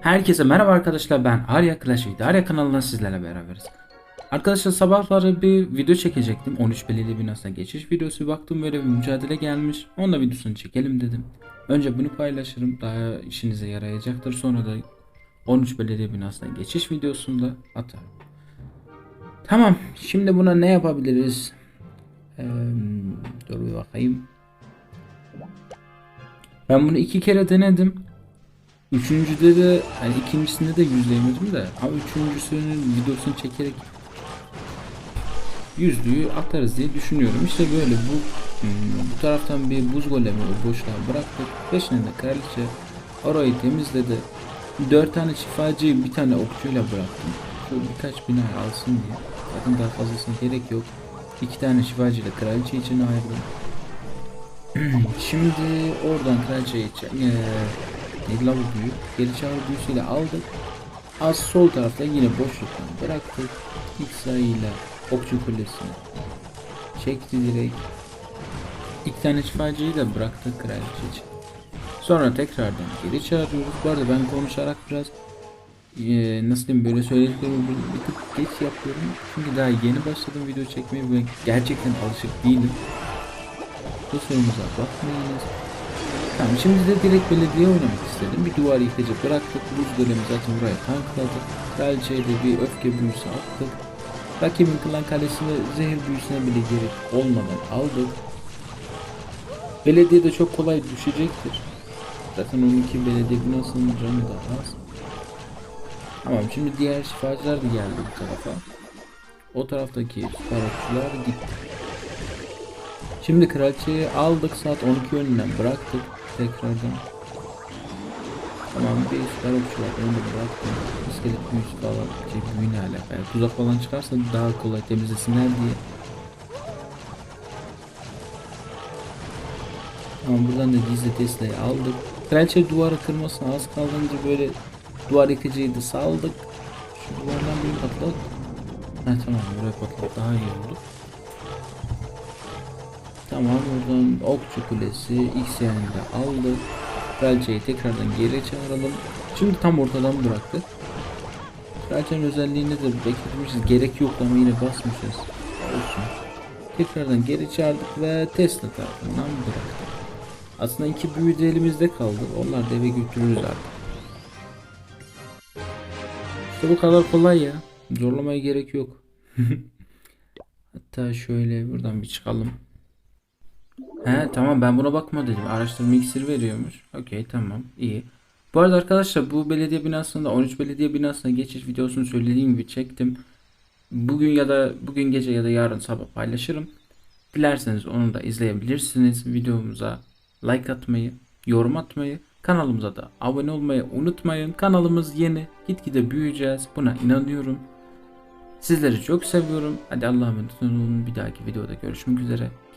Herkese merhaba arkadaşlar ben Arya Clash Arya kanalından sizlerle beraberiz. Arkadaşlar sabahları bir video çekecektim 13 belediye binasına geçiş videosu baktım böyle bir mücadele gelmiş onunla videosunu çekelim dedim. Önce bunu paylaşırım daha işinize yarayacaktır sonra da 13 belediye binasına geçiş videosunda atarım. Tamam şimdi buna ne yapabiliriz? Ee, dur bir bakayım. Ben bunu iki kere denedim. Üçüncüde de yani ikincisinde de yüzleyemedim de ama üçüncüsünün videosunu çekerek yüzlüğü atarız diye düşünüyorum. İşte böyle bu hmm, bu taraftan bir buz golemi o boşluğa bıraktık. Peşine de kraliçe orayı temizledi. Dört tane şifacıyı bir tane okçuyla bıraktım. Şu birkaç bina alsın diye. Zaten daha fazlasına gerek yok. İki tane şifacıyla kraliçe için ayırdım. Şimdi oradan kraliçeyi çe- eee neydi la bu büyü? Geri çağrı büyüsüyle aldık. Az sol tarafta yine boşluktan bıraktık. İlk sayıyla okçu kulesini çekti direkt. İki tane şifacıyı da bıraktık kraliçe için. Sonra tekrardan geri çağırıyoruz. Bu arada ben konuşarak biraz eee, nasıl diyeyim böyle söylediklerimi bir, tık geç yapıyorum. Çünkü daha yeni başladım video çekmeye ve gerçekten alışık değilim. Kusurumuza bakmayınız. Tamam şimdi de direkt belediye oynamak istedim. Bir duvar yıkıcı bıraktık. Buz golemi zaten buraya tankladık. Kraliçeye de bir öfke büyüsü attık. Rakibin klan kalesine zehir büyüsüne bile gerek olmadan aldık. Belediye de çok kolay düşecektir. Zaten 12 belediye binasının canı da az. Tamam şimdi diğer şifacılar da geldi bu tarafa. O taraftaki süper gitti. Şimdi kraliçeyi aldık saat 12 yönünden bıraktık tekrardan. Tamam bir süper okçu var onu da bıraktım. İskelet büyüsü falan şey büyü ne alaka ya. Tuzak falan çıkarsa daha kolay temizlesinler diye. Tamam buradan da gizli Tesla'yı aldık. Kraliçe duvarı kırmasına az kaldınca böyle duvar yıkıcıyı da saldık. Şu duvardan bir patlat. Ha tamam buraya patlat daha iyi oldu. Tamam oradan okçu kulesi X'yanı da aldı. Kraliçeyi tekrardan geri çağıralım. Şimdi tam ortadan bıraktık. Kraliçenin özelliğini de bekletmişiz. Gerek yok ama yine basmışız. Olsun. Tekrardan geri çağırdık ve Tesla tarafından bıraktık. Aslında iki büyü de elimizde kaldı. Onlar da eve götürürüz artık. İşte bu kadar kolay ya. Zorlamaya gerek yok. Hatta şöyle buradan bir çıkalım. He tamam ben buna bakma dedim. Araştırma iksiri veriyormuş. Okey tamam iyi. Bu arada arkadaşlar bu belediye binasında 13 belediye binasına geçiş videosunu söylediğim gibi çektim. Bugün ya da bugün gece ya da yarın sabah paylaşırım. Dilerseniz onu da izleyebilirsiniz. Videomuza like atmayı, yorum atmayı, kanalımıza da abone olmayı unutmayın. Kanalımız yeni. Gitgide büyüyeceğiz. Buna inanıyorum. Sizleri çok seviyorum. Hadi Allah'a emanet olun. Bir dahaki videoda görüşmek üzere.